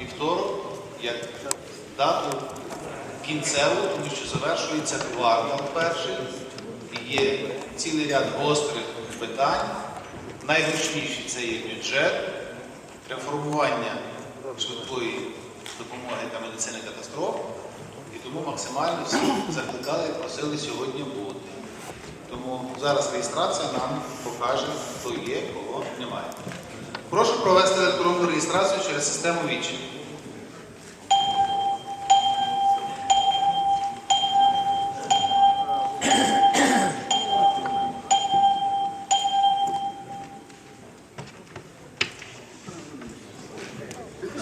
Вівторок, як дату кінцеву, тому що завершується квартал перший, і є цілий ряд гострих питань. Найгучніші це є бюджет, реформування швидкої допомоги та медицини катастроф. І тому максимально всі закликали і просили сьогодні бути. Тому зараз реєстрація нам покаже, хто є, кого немає. Прошу провести електронну реєстрацію через систему ВІЧ.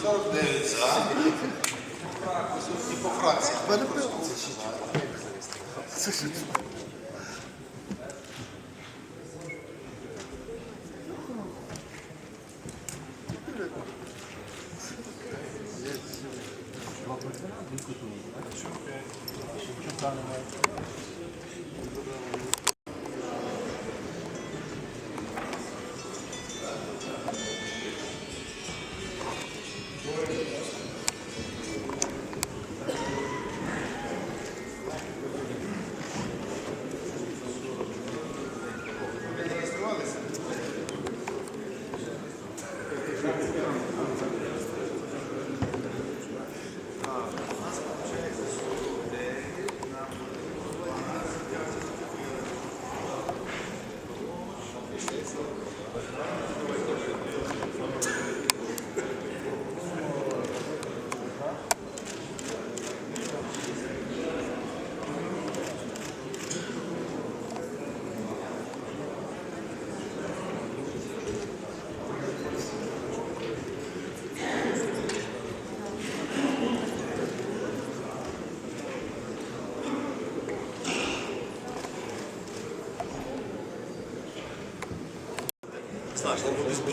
Сорок дев'ять за. І по фракціях. Ви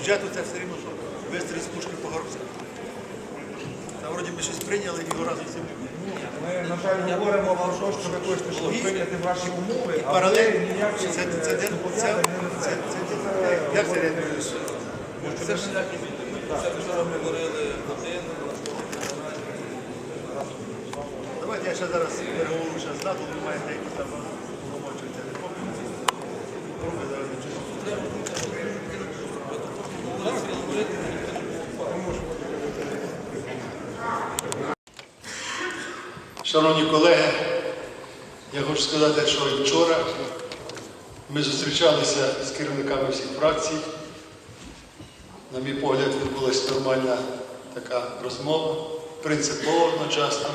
бюджету це все рівно, що вистріл з пушки по горбцях. Там вроді ми щось прийняли і його разом з землю. Ми, на жаль, говоримо про те, що ви хочете щоб прийняти ваші умови, І але паралельно, ніяких це, це, це, е, це, це, зобов'язань не це, несете. це, як це рятуєш? Це ж це вчора ми говорили годину. Давайте я ще зараз переговорю ще з дату, ви маєте які там Шановні колеги, я хочу сказати, що вчора ми зустрічалися з керівниками всіх фракцій. На мій погляд, відбулася нормальна така розмова, принципова одночасно.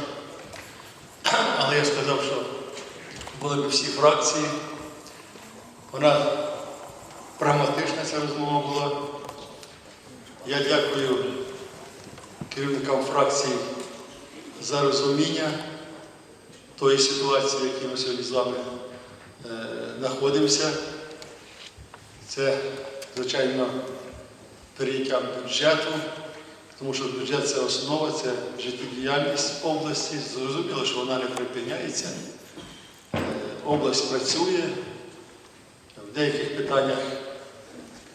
Але я сказав, що були б всі фракції. Вона прагматична ця розмова була. Я дякую керівникам фракцій за розуміння тої ситуації, в якій ми сьогодні з вами е, знаходимося. Це, звичайно, прийняття бюджету, тому що бюджет це основа, це життєдіяльність області. Зрозуміло, що вона не припиняється. Е, Область працює. В деяких питаннях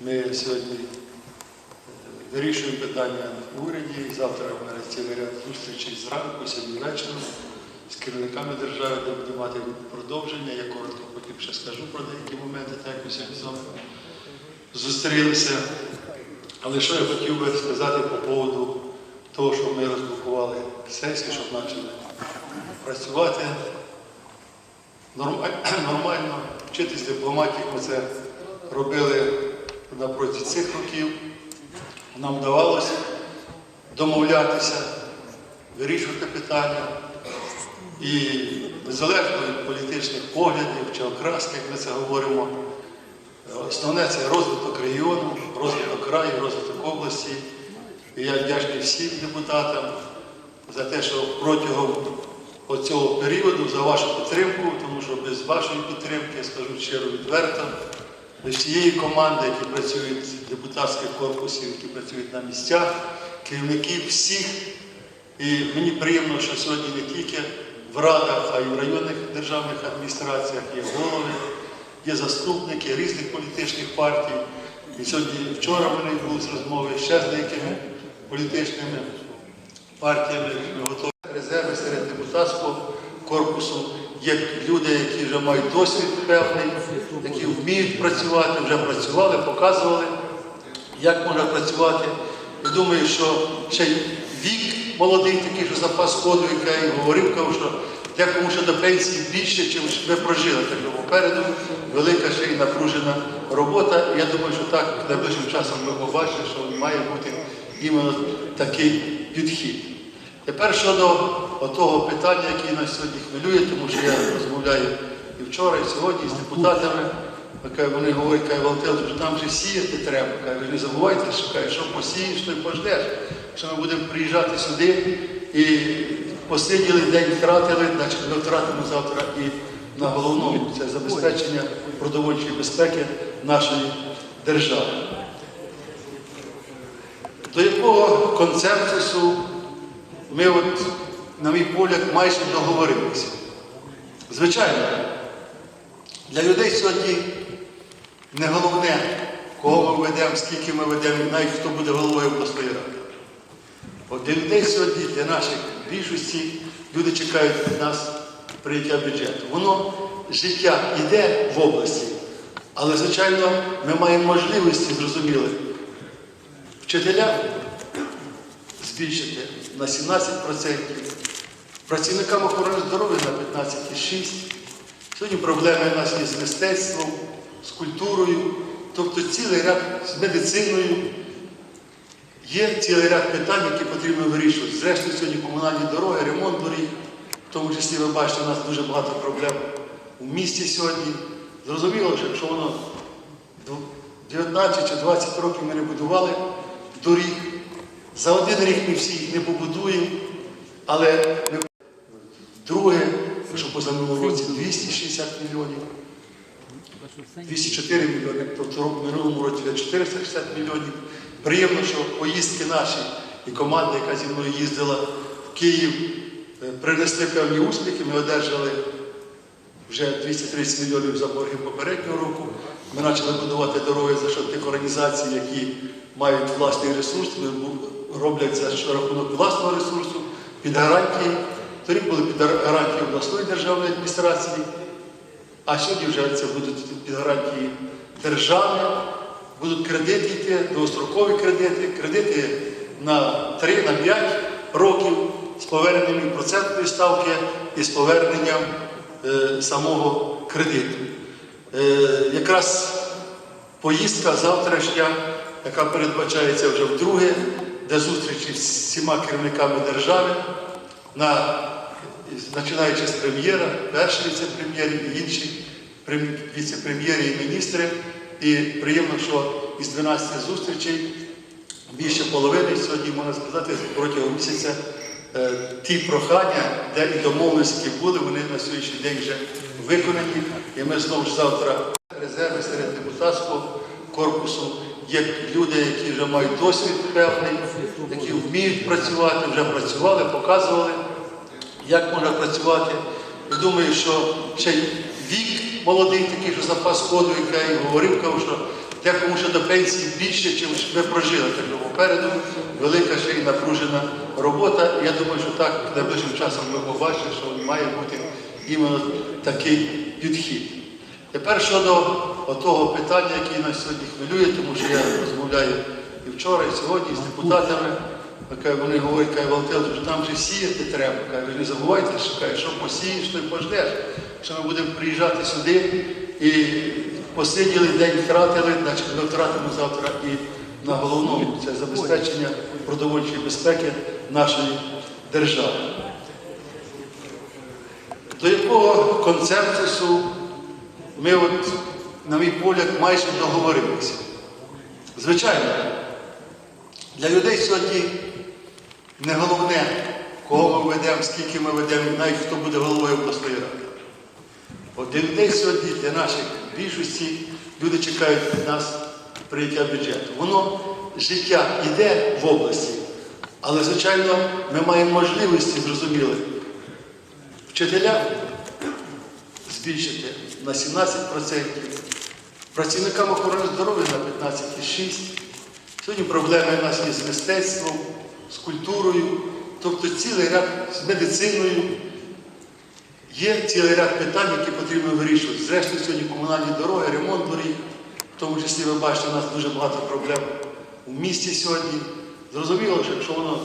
ми сьогодні е, вирішуємо питання в уряді. Завтра в мене цілий ряд зустрічей зранку, сьогодні вечором з керівниками держави, де будемо мати продовження. Я коротко потім ще скажу про деякі моменти, так як ми сьогодні з вами зустрілися. Але що я хотів би сказати по поводу того, що ми розблокували сесію, щоб почали працювати нормально, вчитись дипломатії. Ми це робили на протязі цих років. Нам вдавалося домовлятися, вирішувати питання. І незалежно від політичних поглядів чи окраски, як ми це говоримо, основне це розвиток регіону, розвиток краю, розвиток області. І я вдячний всім депутатам за те, що протягом оцього періоду за вашу підтримку, тому що без вашої підтримки, скажу щиро відверто, без всієї команди, які працюють депутатських корпусів, які працюють на місцях, керівників всіх. І мені приємно, що сьогодні не тільки в радах, а й в районних державних адміністраціях є голови, є заступники різних політичних партій. І сьогодні вчора в мене відбулися розмови ще з деякими політичними партіями ми готові резерви серед депутатського корпусу. Є люди, які вже мають досвід певний, які вміють працювати, вже працювали, показували, як можна працювати. І думаю, що ще вік молодий, такий, що запас ходу, який я і говорив, кажу, що декому ще до пенсії більше, чим ми прожили. Так що попереду велика ще й напружена робота. Я думаю, що так найближчим часом ми побачимо, що має бути іменно такий підхід. Тепер щодо того питання, яке нас сьогодні хвилює, тому що я розмовляю і вчора, і сьогодні з депутатами. Каже, вони говорять, каже, Валентин, що нам же сіяти треба. Каже, не забувайте, що каже, що посієш, то й пожнеш. Що ми будемо приїжджати сюди і посиділи, день втратили, значить ми втратимо завтра і на головному це забезпечення продовольчої безпеки нашої держави. До якого консенсусу ми, от, на мій погляд, майже договорилися. Звичайно, для людей сьогодні не головне, кого ми ведемо, скільки ми ведемо, навіть хто буде головою обласної ради. От для людей сьогодні, для наших більшості, люди чекають від нас прийняття бюджету. Воно життя йде в області, але, звичайно, ми маємо можливості, зрозуміли, вчителям збільшити на 17%, працівникам охорони здоров'я на 15,6%. Сьогодні проблеми у нас є з мистецтвом, з культурою, тобто цілий ряд з медициною. Є цілий ряд питань, які потрібно вирішувати. Зрештою, сьогодні комунальні дороги, ремонт доріг, в тому числі ви бачите, у нас дуже багато проблем у місті сьогодні. Зрозуміло, що якщо воно 19 чи 20 років ми не будували доріг, за один рік ми всі їх не побудуємо, але ми Друге, що позаминулому році 260 мільйонів, 204 мільйони, тобто в минулому році 460 мільйонів. Приємно, що поїздки наші і команда, яка зі мною їздила в Київ, е, принесли певні успіхи. Ми одержали вже 230 мільйонів за борги попереднього року. Ми почали будувати дороги за що тих організацій, які мають власний ресурс, роблять за що рахунок власного ресурсу, під гарантії. Торік були під гарантії обласної державної адміністрації, а сьогодні вже це будуть під гарантії держави, будуть кредити йти, довгострокові кредити, кредити на 3, на 5 років з поверненням процентної ставки і з поверненням е, самого кредиту. Е, якраз поїздка завтрашня, яка передбачається вже вдруге, де зустрічі з всіма керівниками держави, на, починаючи з прем'єра, перший віце-прем'єр і інші віце-прем'єри і міністри. І приємно, що із 12 зустрічей більше половини сьогодні, можна сказати, протягом місяця е, ті прохання, де і домовленості були, вони на сьогоднішній день вже виконані. І ми знову ж завтра резерви серед депутатського корпусу. Є люди, які вже мають досвід певний, які вміють працювати, вже працювали, показували, як можна працювати. Думаю, що ще вік молодий, такий, що запас ходу, який я і говорив, кажу, що декому ще до пенсії більше, чим ми прожили. Так попереду велика ще й напружена робота. Я думаю, що так найближчим часом ми побачимо, що має бути іменно такий підхід. Тепер щодо того питання, яке нас сьогодні хвилює, тому що я розмовляю і вчора, і сьогодні з депутатами. Вони говорять, каже, Валентин, що нам же сіяти треба. Каже, не забувайте, що каже, що посієш, то й пожнеш. Що ми будемо приїжджати сюди і посиділи, день втратили, значить ми втратимо завтра і на головному це забезпечення продовольчої безпеки нашої держави. До якого консенсусу ми, от, на мій погляд, майже договорилися. Звичайно, для людей сьогодні не головне, кого ми ведемо, скільки ми ведемо, навіть хто буде головою обласної ради. От для сьогодні, для наших більшості, люди чекають від нас прийняття бюджету. Воно життя йде в області, але, звичайно, ми маємо можливості, зрозуміли, вчителям збільшити на 17%, працівникам охорони здоров'я на 15,6%. Сьогодні проблеми у нас є з мистецтвом, з культурою, тобто цілий ряд з медициною. Є цілий ряд питань, які потрібно вирішувати. Зрештою, сьогодні комунальні дороги, ремонт доріг, в тому числі ви бачите, у нас дуже багато проблем у місті сьогодні. Зрозуміло, що якщо воно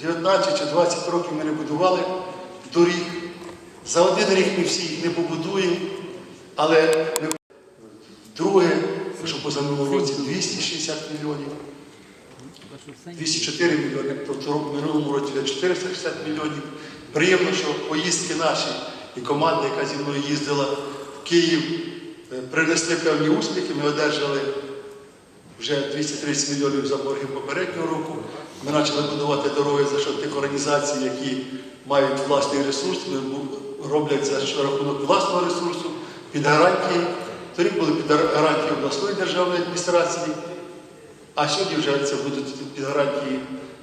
19 чи 20 років ми не будували доріг, за один рік ми всі їх не побудуємо, але ми друге, якщо позаминулому році 260 мільйонів. 204 мільйони, тобто в минулому році вже 460 мільйонів. Приємно, що поїздки наші і команда, яка зі мною їздила в Київ, е, принесли певні успіхи. Ми одержали вже 230 мільйонів за борги попереднього року. Ми почали будувати дороги за що тих організацій, які мають власний ресурс, роблять за рахунок власного ресурсу, під гарантії. Торік були під гарантії обласної державної адміністрації. А сьогодні вже це будуть під гарантії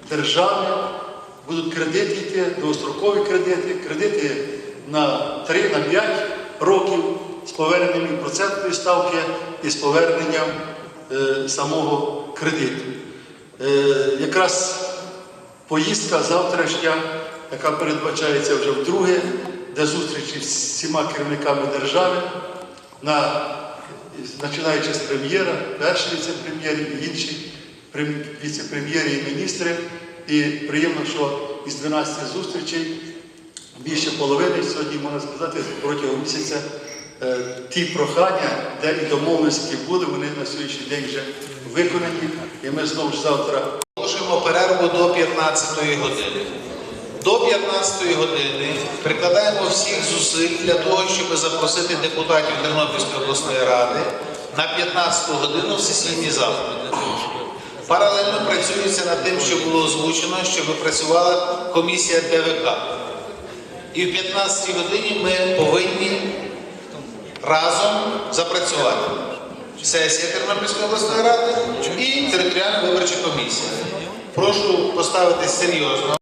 держави, будуть кредити йти, довгострокові кредити, кредити на 3 на 5 років з поверненням процентної ставки і з поверненням е, самого кредиту. Е, якраз поїздка завтрашня, яка передбачається вже вдруге, де зустрічі з всіма керівниками держави на починаючи з прем'єра, перший віце-прем'єр інші віце-прем'єри і міністри. І приємно, що із 12 зустрічей більше половини сьогодні можна сказати протягом місяця е, ті прохання, де і домовленості були, вони на сьогоднішній день вже виконані. І ми знову ж завтра Оголошуємо перерву до 15-ї години. До 15-ї години прикладаємо всіх зусиль для того, щоб запросити депутатів Тернопільської обласної ради на 15-ту годину в сесійний зал. Паралельно працюється над тим, що було озвучено, щоб працювала комісія ДВК. І в 15-й годині ми повинні разом запрацювати. Сесія Тернопільської обласної ради і територіальна виборча комісія. Прошу поставити серйозно.